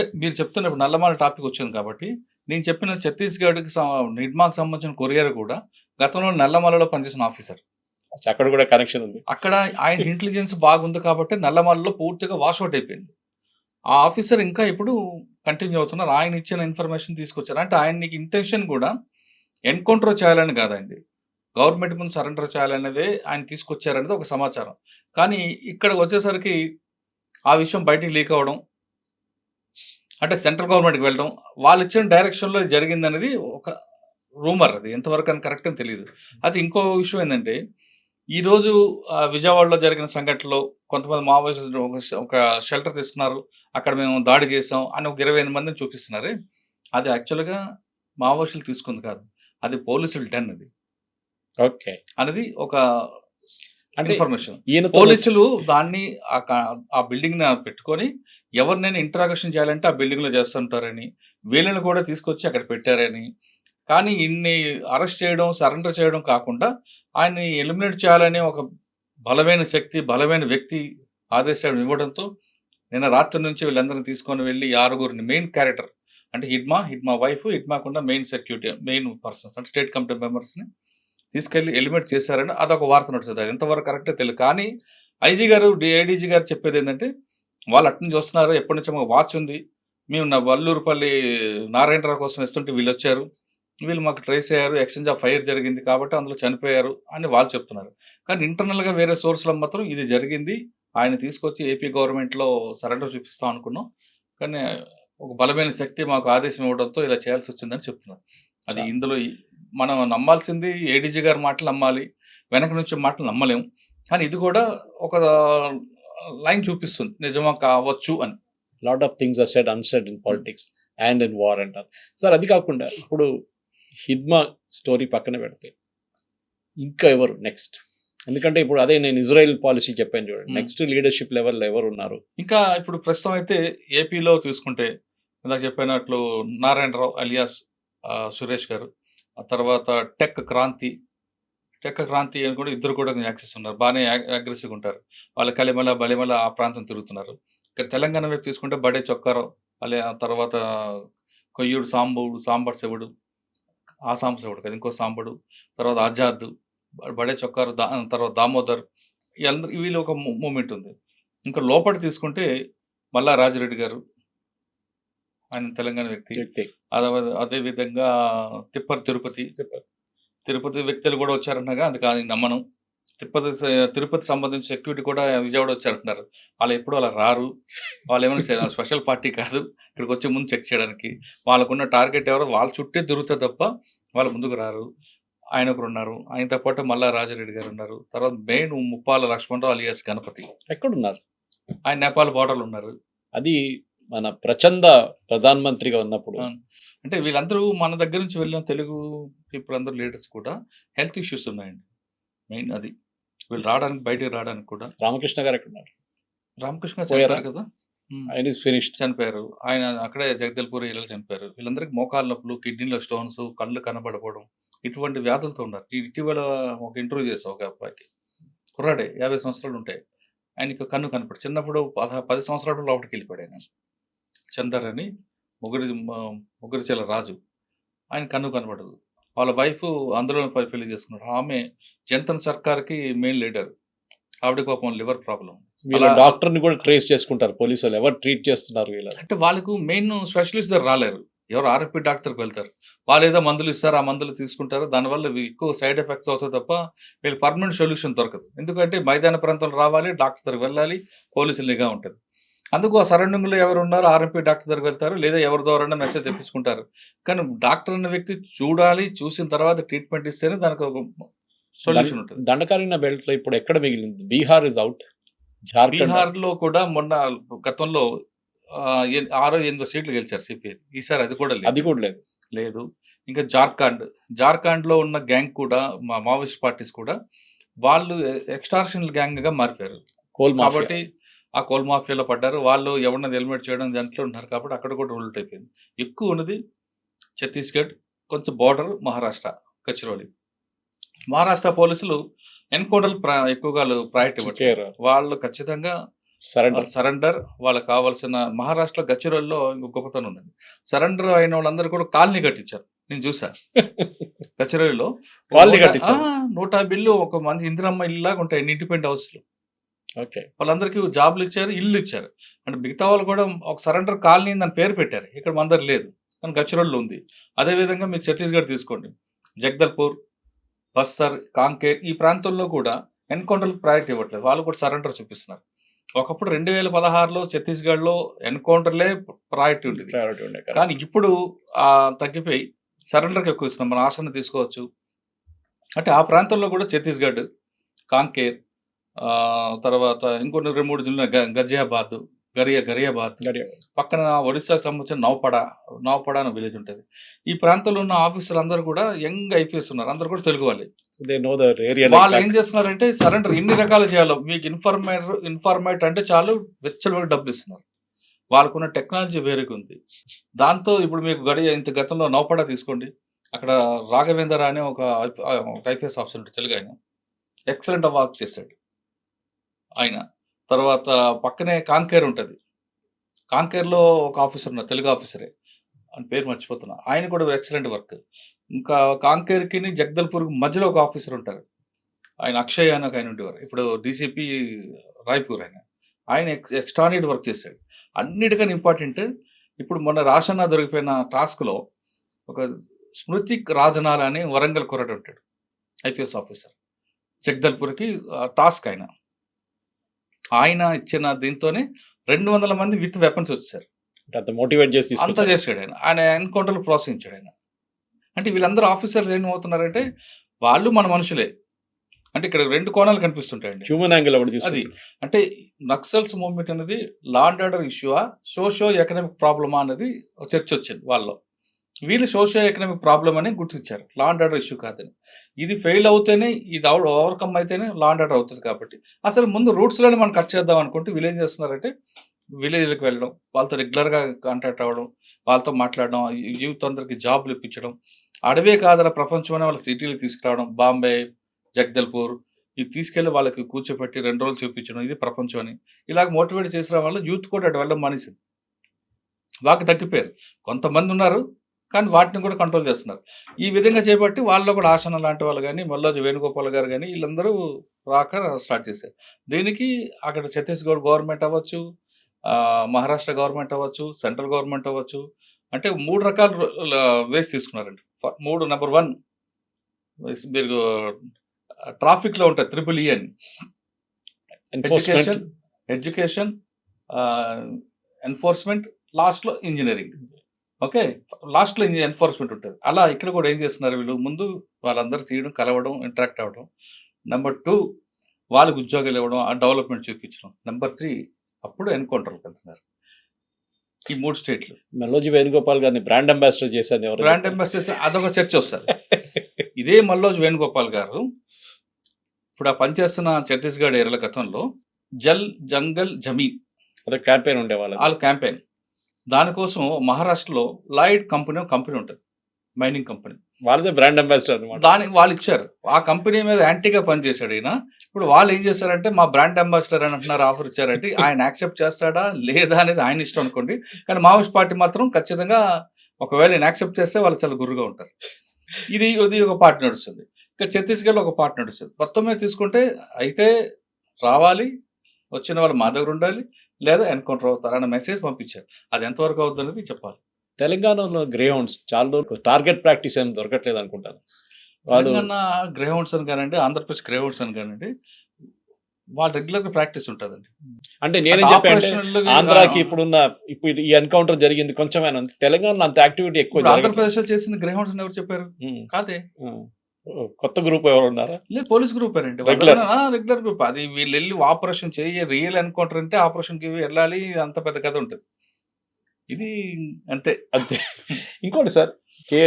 అంటే మీరు చెప్తున్నప్పుడు నల్లమాల టాపిక్ వచ్చింది కాబట్టి నేను చెప్పిన ఛత్తీస్గఢ్కి నిడ్మాకు సంబంధించిన కొరియర్ కూడా గతంలో నల్లమలలో పనిచేసిన ఆఫీసర్ అక్కడ కూడా కనెక్షన్ ఉంది. అక్కడ ఆయన ఇంటెలిజెన్స్ బాగుంది కాబట్టి నల్లమలలో పూర్తిగా వాష్అవుట్ అయిపోయింది. ఆ ఆఫీసర్ ఇంకా ఇప్పుడు కంటిన్యూ అవుతున్నారు. ఆయన ఇచ్చిన ఇన్ఫర్మేషన్ తీసుకొచ్చారు. అంటే ఆయన నీకు ఇంటెన్షన్ కూడా ఎన్కౌంటర్ చేయాలని కాదండి. గవర్నమెంట్ ముందు సరెండర్ చేయాలనేదే ఆయన తీసుకొచ్చారనేది ఒక సమాచారం. కానీ ఇక్కడ వచ్చేసరికి ఆ విషయం బయటికి లీక్ అవ్వడం అంటే సెంట్రల్ గవర్నమెంట్కి వెళ్ళడం వాళ్ళు ఇచ్చిన డైరెక్షన్లో జరిగింది అనేది ఒక రూమర్ అది. ఎంతవరకు అని కరెక్ట్ అని తెలియదు అది ఇంకో విషయం ఏంటంటే ఈరోజు విజయవాడలో జరిగిన సంఘటనలో కొంతమంది మావోయిస్టులు ఒక షెల్టర్ తీసుకున్నారు. అక్కడ మేము దాడి చేసాం అని ఒక ఇరవై ఎనిమిది మందిని చూపిస్తున్నారు. అది యాక్చువల్గా మావోయిస్టులు తీసుకుంది కాదు. అది పోలీసులు డన్ అది. ఓకే. అనేది ఒక ఇన్ఫర్మేషన్. ఈయన పోలీసులు దాన్ని ఆ బిల్డింగ్ పెట్టుకొని ఎవరినైనా ఇంట్రాగేషన్ చేయాలంటే ఆ బిల్డింగ్లో చేస్తుంటారని వీళ్ళని కూడా తీసుకొచ్చి అక్కడ పెట్టారని. కానీ ఇన్ని అరెస్ట్ చేయడం సరెండర్ చేయడం కాకుండా ఆయన్ని ఎలిమినేట్ చేయాలనే ఒక బలమైన శక్తి బలమైన వ్యక్తి ఆదేశాలు ఇవ్వడంతో నిన్న రాత్రి నుంచి వీళ్ళందరినీ తీసుకొని వెళ్ళి ఆరుగురిని మెయిన్ క్యారెక్టర్ అంటే హిడ్మా హిడ్మా వైఫ్ హిడ్మాకుండా మెయిన్ సెక్యూరిటీ మెయిన్ పర్సన్స్ అంటే స్టేట్ కమిటీ మెంబర్స్ని తీసుకెళ్ళి ఎలిమినేట్ చేశారని అదొక వార్త నడుస్తుంది. అది ఎంతవరకు కరెక్టే తెలియదు కానీ ఐజీ గారు ఏడీజీ గారు చెప్పేది ఏంటంటే వాళ్ళు అటు నుంచి వస్తున్నారు ఎప్పటి నుంచి మాకు వాచ్ ఉంది. మేము నా వల్లూరుపల్లి నారాయణరావు కోసం ఇస్తుంటే వీళ్ళు వచ్చారు. వీళ్ళు మాకు ట్రేస్ అయ్యారు ఎక్స్చేంజ్ ఆఫ్ ఫైర్ జరిగింది కాబట్టి అందులో చనిపోయారు అని వాళ్ళు చెప్తున్నారు. కానీ ఇంటర్నల్గా వేరే సోర్స్లో మాత్రం ఇది జరిగింది. ఆయన తీసుకొచ్చి ఏపీ గవర్నమెంట్లో సరెండర్ చూపిస్తాం అనుకున్నాం. కానీ ఒక బలమైన శక్తి మాకు ఆదేశం ఇవ్వడంతో ఇలా చేయాల్సి వచ్చిందని చెప్తున్నారు. అది ఇందులో మనం నమ్మాల్సింది ఏడీజీ గారి మాటలు నమ్మాలి వెనక నుంచి మాటలు నమ్మలేం. కానీ ఇది కూడా ఒక లైన్ చూపిస్తుంది. నిజమా కావచ్చు అని. Lot of things are said unsaid in politics and in war అంటారు సార్ అది కాకుండా ఇప్పుడు హిద్మా స్టోరీ పక్కన పెడితే ఇంకా ఎవరు? నెక్స్ట్ ఎందుకంటే ఇప్పుడు అదే నేను ఇజ్రాయెల్ పాలసీ చెప్పాను చూడండి. నెక్స్ట్ లీడర్షిప్ లెవెల్ ఎవరు ఉన్నారు? ఇంకా ఇప్పుడు ప్రస్తుతం అయితే ఏపీలో తీసుకుంటే ఇందాక చెప్పినట్లు నారాయణరావు అలియాస్ సురేష్ గారు ఆ తర్వాత టెక్ క్రాంతి టెక్ క్రాంతి అని కూడా ఇద్దరు కూడా యాక్సెస్ ఉన్నారు. బాగానే అగ్రెసివ్గా ఉంటారు. వాళ్ళ కలిమల బలిమల ఆ ప్రాంతం తిరుగుతున్నారు. ఇక్కడ తెలంగాణ వైపు తీసుకుంటే బడే చొక్కారావు అలే తర్వాత కొయ్యూడు సాంబుడు సాంబర్ శివుడు ఆ సాంబ శివుడు కదా ఇంకో సాంబడు తర్వాత ఆజాద్ బడే చొక్కారు దా తర్వాత దామోదర్ వీళ్ళందరూ వీళ్ళు ఒక మూమెంట్ ఉంది. ఇంకా లోపల తీసుకుంటే మల్లా రాజిరెడ్డి గారు ఆయన తెలంగాణ వ్యక్తి. వ్యక్తి. అదే అదే విధంగా తిప్పర్ తిరుపతి తిరుపతి వ్యక్తులు కూడా వచ్చారంటగా అది కాదు నమ్మను. తిరుపతి తిరుపతి సంబంధించిన సెక్యూరిటీ కూడా విజయవాడ వచ్చారంటున్నారు. వాళ్ళు ఎప్పుడు అలా రారు. వాళ్ళు ఏమైనా స్పెషల్ పార్టీ కాదు. ఇక్కడికి వచ్చే ముందు చెక్ చేయడానికి. వాళ్ళకున్న టార్గెట్ ఎవరో వాళ్ళ చుట్టే తిరుగుతారు తప్ప వాళ్ళు ముందుకు రారు. ఆయన ఒకరు ఉన్నారు. ఆయనతో పాటు మల్లా రాజారెడ్డి గారు ఉన్నారు. తర్వాత మెయిన్ ముప్పాల లక్ష్మణరావు అలియాస్ గణపతి. ఎక్కడున్నారు? ఆయన నేపాల్ బార్డర్లు ఉన్నారు. అది మన ప్రచండ ప్రధాన మంత్రిగా ఉన్నప్పుడు. అంటే వీళ్ళందరూ మన దగ్గర నుంచి వెళ్ళిన తెలుగు పీపుల్ అందరూ లీడర్స్ కూడా హెల్త్ ఇష్యూస్ ఉన్నాయండి. మెయిన్ అది. వీళ్ళు రావడానికి బయటికి రావడానికి కూడా. రామకృష్ణ గారు ఎక్కడున్నారు రామకృష్ణ పోయారా? చనిపోయారు కదా. ఆయన ఇస్ ఫినిష్డ్ చనిపోయారు. ఆయన అక్కడే జగదల్పూర్ ఇళ్ళలో చనిపోయారు. వీళ్ళందరికీ మోకాళ్ళ నొప్పులు కిడ్నీలో స్టోన్స్ కళ్ళు కనబడకపోవడం ఇటువంటి వ్యాధులతో ఉన్నారు. ఇటీవల ఒక ఇంటర్వ్యూ చేసాం ఒక అబ్బాయికి. కుర్రాడే యాభై సంవత్సరాలు ఉంటాయి. ఆయనకి కన్ను కనపడు చిన్నప్పుడు పద పది సంవత్సరాలు లోపలికి వెళ్ళిపోయాడు ఆయన. చందర్ అని ముగ్గురి ముగ్గురి చెల్ల రాజు. ఆయన కన్ను కనబడదు. వాళ్ళ వైఫ్ అందులో పెళ్ళి చేసుకున్నారు ఆమె జంతన్ సర్కార్కి మెయిన్ లీడర్. ఆవిడ పాపం లివర్ ప్రాబ్లం వీళ్ళ డాక్టర్ని కూడా ట్రేస్ చేసుకుంటారు పోలీసు వాళ్ళు ఎవరు ట్రీట్ చేస్తున్నారు వీళ్ళ అంటే వాళ్ళకు మెయిన్ స్పెషలిస్ట్ దగ్గర రాలేరు. ఎవరు ఆర్ఎఫ్పి డాక్టర్కి వెళ్తారు. వాళ్ళు ఏదో మందులు ఇస్తారు ఆ మందులు తీసుకుంటారు. దానివల్ల ఎక్కువ సైడ్ ఎఫెక్ట్స్ అవుతాయి తప్ప వీళ్ళకి పర్మనెంట్ సొల్యూషన్ దొరకదు. ఎందుకంటే మైదాన ప్రాంతంలో రావాలి డాక్టర్ దగ్గరికి వెళ్ళాలి పోలీసులు నిఘా ఉంటుంది అందుకు ఆ సరౌండింగ్లో ఎవరు ఉన్నారు ఆర్ఎంపీ డాక్టర్ దగ్గరికి వెళ్తారు లేదా ఎవరి ద్వారా మెసేజ్ తెప్పించుకుంటారు. కానీ డాక్టర్ అన్న వ్యక్తి చూడాలి చూసిన తర్వాత ట్రీట్మెంట్ ఇస్తేనే దానికి ఒక సొల్యూషన్ ఉంటుంది. దండకారిన బెల్ట్లో ఇప్పుడు ఎక్కడ మిగిలింది? Bihar is out? బీహార్లో కూడా మొన్న గతంలో ఆరో ఎనిమిదో సీట్లు గెలిచారు సిపిఐ. ఈసారి అది కూడా లేదు. అది కూడా లేదు. లేదు. ఇంకా జార్ఖండ్ జార్ఖండ్లో ఉన్న గ్యాంగ్ కూడా మా మావోయిస్ట్ పార్టీస్ కూడా వాళ్ళు ఎక్స్టార్షన్ గ్యాంగ్గా మారిపోయారు. కోల్ కాబట్టి ఆ కోల్ మాఫియాలో పడ్డారు. వాళ్ళు ఎవరినైనా ఎలిమినేట్ చేయడం దాంట్లో ఉన్నారు కాబట్టి అక్కడ కూడా రూల్ట్ అయిపోయింది ఎక్కువ ఉన్నది ఛత్తీస్గఢ్ కొంచెం బార్డర్ మహారాష్ట్ర కచ్చిరోలి మహారాష్ట్ర పోలీసులు ఎన్కౌంటర్ ఎక్కువగా ప్రయారిటీ చేయరు. వాళ్ళు ఖచ్చితంగా సరెండర్ సరెండర్ వాళ్ళకి కావాల్సిన మహారాష్ట్ర గచ్చిరోల్లో గొప్పతనం ఉందండి. సరెండర్ అయిన వాళ్ళందరూ కూడా కాలనీ కట్టించారు. నేను చూసా గచ్చిరోలిలో కాలనీ కట్టించారు. నూట బిల్లు ఒక మంది ఇందిరమ్మ ఇల్లు లాగా ఉంటాయి. ఇండిపెండెంట్ హౌస్లు. ఓకే. వాళ్ళందరికీ జాబ్లు ఇచ్చారు ఇల్లు ఇచ్చారు. అంటే మిగతా వాళ్ళు కూడా ఒక సరెండర్ కాలనీ దాని పేరు పెట్టారు. ఇక్కడ మందరు లేదు. కానీ గచ్చిరోళ్ళు ఉంది. అదే విధంగా మీకు ఛత్తీస్గఢ్ తీసుకోండి. జగదల్పూర్ బస్తర్ కాంకేర్ ఈ ప్రాంతంలో కూడా ఎన్కౌంటర్లకు ప్రయారిటీ ఇవ్వట్లేదు. వాళ్ళు కూడా సరెండర్ చూపిస్తున్నారు. ఒకప్పుడు రెండు వేల పదహారులో ఛత్తీస్గఢ్లో ఎన్కౌంటర్లే ప్రయారిటీ ఉండేది. ప్రయారిటీ ఉండే కదా. కానీ ఇప్పుడు తగ్గిపోయి సరెండర్కి ఎక్కువ ఇస్తున్నాం. మన ఆసన తీసుకోవచ్చు. అంటే ఆ ప్రాంతంలో కూడా ఛత్తీస్గఢ్ కాంకేర్ తర్వాత ఇంకొన్ని రెండు మూడు జిల్లా గజియాబాద్ గరియా గరియాబాద్. పక్కన ఒడిశాకు సంబంధించిన నౌపడ నౌపడ అనే విలేజ్ ఉంటుంది. ఈ ప్రాంతంలో ఉన్న ఆఫీసర్లు అందరూ కూడా యంగ్ ఐపీఎస్ ఉన్నారు. అందరూ కూడా తెలుగు వాళ్ళే. వాళ్ళు. ఏం చేస్తున్నారంటే సరెండర్ ఎన్ని రకాలు చేయాలో? మీకు ఇన్ఫర్మేట్ ఇన్ఫర్మేట్ అంటే చాలు వెచ్చలు డబ్బులు ఇస్తున్నారు. వాళ్ళకున్న టెక్నాలజీ వేరేగా ఉంది. దాంతో ఇప్పుడు మీకు గడియ ఇంత గతంలో నౌపడ తీసుకోండి. అక్కడ రాఘవేందర్ అనే ఒక ఐపీఎస్ ఆఫీసర్ తెలుగు ఆయన. ఎక్సలెంట్ వర్క్ చేశాడు. ఆయన. తర్వాత పక్కనే కాంకేర్ ఉంటుంది. కాంకేర్లో ఒక ఆఫీసర్ ఉన్నారు తెలుగు ఆఫీసరే. అని పేరు మర్చిపోతున్నా. ఆయన కూడా ఎక్సలెంట్ వర్క్. ఇంకా కాంకేర్కి జగదల్పూర్ మధ్యలో ఒక ఆఫీసర్ ఉంటారు. ఆయన అక్షయ్ అని ఒక ఆయన ఉండేవారు. ఇప్పుడు డీసీపీ రాయ్పూర్ ఆయన. ఆయన ఎక్స్ట్రానిడ్ వర్క్ చేశాడు. అన్నిటికన్నా ఇంపార్టెంట్ ఇప్పుడు మొన్న రాషన్న దొరికిపోయిన టాస్క్లో ఒక స్మృతిక్ రాజనాల్ అని వరంగల్ కుర్రాడు ఉంటాడు. IPS officer. జగదల్పూర్కి టాస్క్ ఆయన. ఆయన ఇచ్చిన దీంతోనే రెండు వందల మంది విత్ వెపన్స్ వచ్చారు అంత మోటివేట్ చేసి అంతా. చేశాడు ఆయన. ఆయన ఎన్కౌంటర్లు ప్రోత్సహించాడు ఆయన. అంటే వీళ్ళందరూ ఆఫీసర్లు ఏమవుతున్నారంటే వాళ్ళు మన మనుషులే. అంటే ఇక్కడ రెండు కోణాలు కనిపిస్తుంటాయండి. హ్యూమన్ యాంగిల్ ఒకటి అది అంటే నక్సల్స్ మూవ్మెంట్ అనేది లా అండ్ ఆర్డర్ ఇష్యూవా సోషియో ఎకనామిక్ ప్రాబ్లమా అనేది చర్చ వచ్చింది వాళ్ళలో. వీళ్ళు సోషియో ఎకనామిక్ ప్రాబ్లమ్ అని గుర్తించారు. లా అండ్ ఆర్డర్ ఇష్యూ కాదని. ఇది ఫెయిల్ అవుతేనే ఇది ఓవర్కమ్ అయితేనే లా అండ్ ఆర్డర్ అవుతుంది కాబట్టి. అసలు ముందు రూట్స్లోనే మనం కట్ చేద్దాం అనుకుంటే వీళ్ళు ఏం చేస్తున్నారంటే విలేజ్లకు వెళ్ళడం వాళ్ళతో రెగ్యులర్గా కాంటాక్ట్ అవ్వడం వాళ్ళతో మాట్లాడడం యూత్ అందరికి జాబ్లు ఇప్పించడం అడవే కాదల ప్రపంచం అనే వాళ్ళ సిటీలు తీసుకురావడం బాంబే జగదల్పూర్ ఇవి తీసుకెళ్ళి వాళ్ళకి కూర్చోపెట్టి రెండు రోజులు చూపించడం ఇది ప్రపంచం అని. ఇలాగ మోటివేట్ చేసిన వల్ల యూత్ కూడా అటు వెళ్ళడం మానేసింది. వాళ్ళకి తగ్గిపోయారు. కొంతమంది ఉన్నారు కానీ వాటిని కూడా కంట్రోల్ చేస్తున్నారు. ఈ విధంగా చేపట్టి వాళ్ళలో కూడా ఆసన లాంటి వాళ్ళు కానీ మల్లోజు వేణుగోపాల్ గారు కానీ వీళ్ళందరూ రాక స్టార్ట్ చేశారు. దీనికి అక్కడ ఛత్తీస్గఢ్ గవర్నమెంట్ అవ్వచ్చు మహారాష్ట్ర గవర్నమెంట్ అవ్వచ్చు సెంట్రల్ గవర్నమెంట్ అవ్వచ్చు అంటే మూడు రకాల వేస్ తీసుకున్నారండి. మూడు నెంబర్ వన్ మీరు ట్రాఫిక్లో ఉంటాయి త్రిపుల్ ఈ అని. ఎన్ఫోర్స్మెంట్ ఎడ్యుకేషన్ ఎడ్యుకేషన్ ఎన్ఫోర్స్మెంట్ లాస్ట్లో ఇంజనీరింగ్ ఓకే లాస్ట్లో ఎన్ఫోర్స్మెంట్ ఉంటుంది. అలా ఇక్కడ కూడా ఏం చేస్తున్నారు వీళ్ళు? ముందు వాళ్ళందరూ తీయడం కలవడం ఇంటరాక్ట్ అవ్వడం. నెంబర్ టూ వాళ్ళకి ఉద్యోగాలు ఇవ్వడం ఆ డెవలప్మెంట్ చూపించడం. నెంబర్ త్రీ అప్పుడు ఎన్కౌంటర్కి వెళ్తున్నారు. ఈ మూడు స్టేట్లు. మెల్లోజీ వేణుగోపాల్ గారిని బ్రాండ్ అంబాసిడర్ చేశారు ఎవరు? బ్రాండ్ అంబాసిడర్ అదొక చర్చ వస్తారు ఇదే మల్లోజ్ వేణుగోపాల్ గారు ఇప్పుడు ఆ పనిచేస్తున్న ఛత్తీస్గఢ్ ఏరియాల గతంలో జల్ జంగల్ జమీన్ అదే క్యాంపెయిన్ ఉండే వాళ్ళ వాళ్ళ క్యాంపెయిన్. దానికోసం మహారాష్ట్రలో లాయిడ్ కంపెనీ కంపెనీ ఉంటుంది. మైనింగ్ కంపెనీ వాళ్ళదే బ్రాండ్ అంబాసిడర్ అనమాట దానికి వాళ్ళు ఇచ్చారు. ఆ కంపెనీ మీద యాంటీగా పనిచేశాడు ఈయన. ఇప్పుడు వాళ్ళు ఏం చేశారంటే మా బ్రాండ్ అంబాసిడర్ అని అంటున్నారు ఆఫర్ ఇచ్చారంటే ఆయన యాక్సెప్ట్ చేస్తాడా? లేదా అనేది ఆయన ఇష్టం అనుకోండి. కానీ మావోయిస్ట్ పార్టీ మాత్రం ఖచ్చితంగా ఒకవేళ ఈయన యాక్సెప్ట్ చేస్తే వాళ్ళు చాలా గురుగా ఉంటారు. ఇది ఇది ఒక పార్టీ నడుస్తుంది. ఇంకా ఛత్తీస్గఢ్లో ఒక పార్టీ నడుస్తుంది. మొత్తం మీద తీసుకుంటే అయితే రావాలి. వచ్చిన వాళ్ళు మా దగ్గర ఉండాలి. లేదా ఎన్కౌంటర్ అవుతారు అన్న మెసేజ్ పంపించారు. అది ఎంతవరకు అవుతుంది అనేది చెప్పాలి. తెలంగాణలో గ్రే హౌండ్స్ చాలా రోజులు టార్గెట్ ప్రాక్టీస్ ఏం దొరకట్లేదు అనుకుంటాను. తెలంగాణ గ్రేహౌండ్స్ అని కానివ్వండి ఆంధ్రప్రదేశ్ గ్రేహౌండ్స్ అని కానివ్వండి వాళ్ళు రెగ్యులర్గా ప్రాక్టీస్ ఉంటుందండి. అంటే నేనేం చెప్పా అంటే Operational గా- ఆంధ్రాకి ఇప్పుడున్న ఇప్పుడు ఈ ఎన్కౌంటర్ జరిగింది ఉంది. తెలంగాణలో అంత యాక్టివిటీ ఎక్కువ. ఆంధ్రప్రదేశ్లో చేసింది గ్రేహౌండ్స్ అని ఎవరు చెప్పారు? కాదే? కొత్త గ్రూప్ ఎవరు ఉన్నారా లేదు పోలీస్ గ్రూప్ అండి. రెగ్యులర్ గ్రూప్ అది వీళ్ళు వెళ్ళి ఆపరేషన్ చేయ రియల్ ఎన్కౌంటర్ అంటే ఆపరేషన్కి వెళ్ళాలి అంత పెద్ద కథ ఉంటుంది ఇది అంతే అంతే ఇంకోటి సార్ కే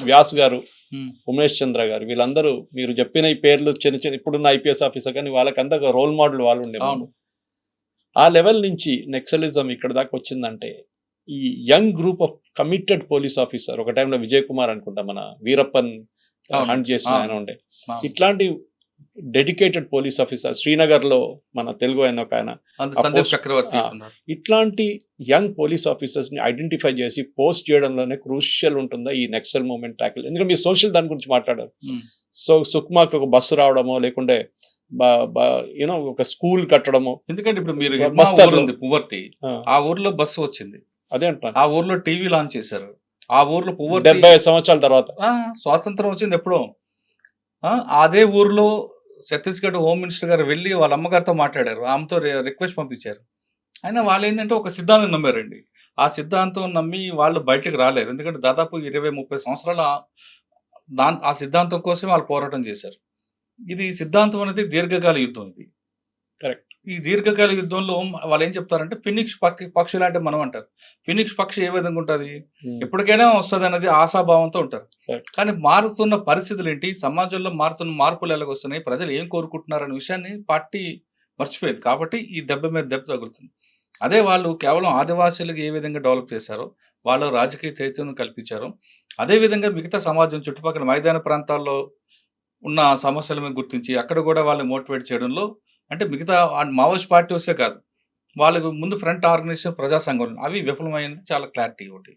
వ్యాస్ గారు ఉమ్. ఉమేష్ చంద్ర గారు వీళ్ళందరూ మీరు చెప్పిన ఈ పేర్లు చిన్న చిన్న ఇప్పుడున్న ఐపీఎస్ ఆఫీసర్ కానీ వాళ్ళకంతా రోల్ మోడల్ వాళ్ళు ఉండే అవును. ఆ లెవెల్ నుంచి నెక్సలిజం ఇక్కడ దాకా వచ్చిందంటే ఈ young group of committed police officer ఒక టైంలో విజయ్ కుమార్ అనుకుంటా మన వీరప్పన్. హంట్ చేసిన. ఆయన ఉండే. ఇట్లాంటి డెడికేటెడ్ పోలీస్ ఆఫీసర్ శ్రీనగర్లో మన తెలుగు ఆయన ఒక ఆయన చక్రవర్తి. ఇట్లాంటి యంగ్ పోలీస్ ఆఫీసర్స్ని ఐడెంటిఫై చేసి పోస్ట్ చేయడంలోనే క్రూషియల్ ఉంటుందా ఈ నెక్సల్ మూమెంట్ ట్యాకిల్ ఎందుకంటే మీరు సోషల్ దాని గురించి మాట్లాడారు. సో సుక్మాకి ఒక బస్సు రావడమో లేకుంటే యూనో ఒక స్కూల్ కట్టడమో ఎందుకంటే ఇప్పుడు మీరు. ఉంది పువ్వర్తి ఆ, ఊర్లో బస్సు వచ్చింది అదే అంటాను ఆ ఊర్లో టీవీ లాంచ్ చేశారు ఆ ఊర్లో పువ్వర్తి డెబ్బై సంవత్సరాల తర్వాత. ఆ, స్వాతంత్రం వచ్చింది ఎప్పుడో. ఆ, అదే ఊర్లో ఛత్తీస్గఢ్ హోమ్ మినిస్టర్ గారు వెళ్ళి వాళ్ళ అమ్మగారితో మాట్లాడారు. ఆమెతో రిక్వెస్ట్ పంపించారు. అయినా వాళ్ళు ఏంటంటే ఒక సిద్ధాంతం నమ్మారండి. ఆ సిద్ధాంతం నమ్మి వాళ్ళు బయటకు రాలేరు. ఎందుకంటే దాదాపు ఇరవై ముప్పై సంవత్సరాల దాని ఆ సిద్ధాంతం కోసం వాళ్ళు పోరాటం చేశారు. ఇది సిద్ధాంతం అనేది దీర్ఘకాల యుద్ధం ఇది. ఈ దీర్ఘకాల యుద్ధంలో వాళ్ళు ఏం చెప్తారంటే ఫినిక్స్ పక్షి పక్షులు అంటే మనం అంటారు. ఫినిక్స్ పక్షి ఏ విధంగా ఉంటుంది? ఎప్పటికైనా వస్తుంది అనేది ఆశాభావంతో ఉంటారు. కానీ మారుతున్న పరిస్థితులు ఏంటి? సమాజంలో మారుతున్న మార్పులు ఎలాగ వస్తున్నాయి? ప్రజలు ఏం కోరుకుంటున్నారు అనే విషయాన్ని పార్టీ మర్చిపోయేది. కాబట్టి ఈ దెబ్బ మీద దెబ్బ తగులుతుంది. అదే వాళ్ళు కేవలం ఆదివాసీలకు ఏ విధంగా డెవలప్ చేశారో వాళ్ళు రాజకీయ చైతన్యం కల్పించారు అదే విధంగా మిగతా సమాజం చుట్టుపక్కల మైదాన ప్రాంతాల్లో ఉన్న సమస్యల మీద గుర్తించి అక్కడ కూడా వాళ్ళని మోటివేట్ చేయడంలో అంటే మిగతా మావోయిస్ట్ పార్టీ వస్తే కాదు. వాళ్ళకు ముందు ఫ్రంట్ ఆర్గనైజేషన్ ప్రజా సంఘం అవి విఫలమైనది చాలా క్లారిటీ ఒకటి.